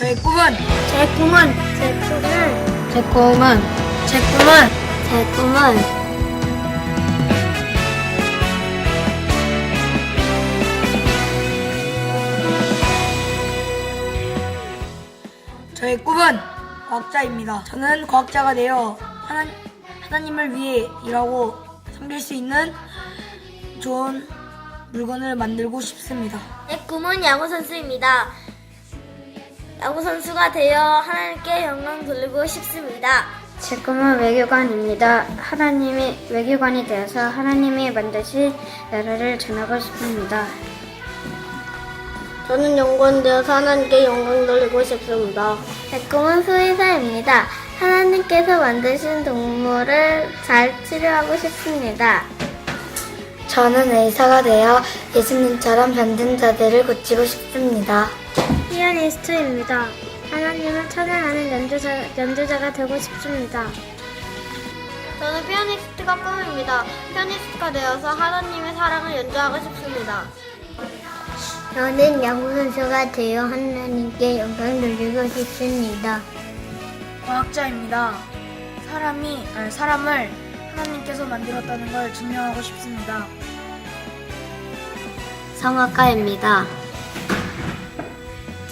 저의 꿈은 제 꿈은 제 꿈은 제 꿈은 제 꿈은 제 꿈은 저의 꿈은 과학자입니다. 저는 과학자가 되어 하나, 하나님을 위해 일하고 섬길 수 있는 좋은 물건을 만들고 싶습니다. 제 꿈은 야구 선수입니다. 야구 선수가 되어 하나님께 영광 돌리고 싶습니다. 제 꿈은 외교관입니다. 하나님이 외교관이 되어서 하나님이 만드신 나라를 전하고 싶습니다. 저는 연구원 되어서 하나님께 영광 돌리고 싶습니다. 제 꿈은 수의사입니다. 하나님께서 만드신 동물을 잘 치료하고 싶습니다. 저는 의사가 되어 예수님처럼 병든 자들을 고치고 싶습니다. 피아니스트입니다. 하나님을 찬양하는 연주자, 연주자가 되고 싶습니다. 저는 피아니스트가 꿈입니다. 피아니스트가 되어서 하나님의 사랑을 연주하고 싶습니다. 저는 야구 선수가 되어 하나님께 영광 돌리고 싶습니다. 과학자입니다. 사람이 아니, 사람을 하나님께서 만들었다는 걸 증명하고 싶습니다. 성악가입니다.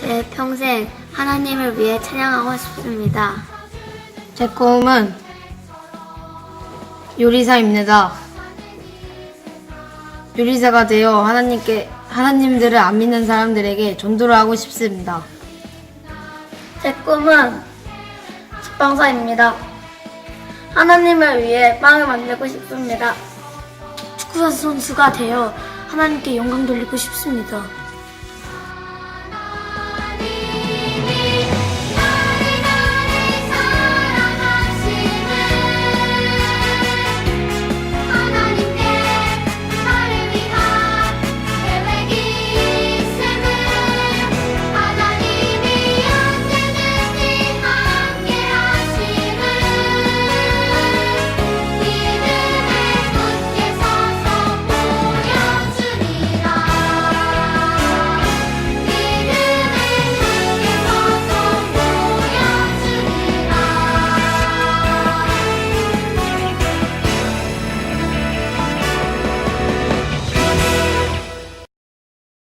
제 평생 하나님을 위해 찬양하고 싶습니다. 제 꿈은 요리사입니다. 요리사가 되어 하나님께 하나님들을 안 믿는 사람들에게 전도를 하고 싶습니다. 제 꿈은 식빵사입니다. 하나님을 위해 빵을 만들고 싶습니다. 축구 선수가 되어 하나님께 영광 돌리고 싶습니다.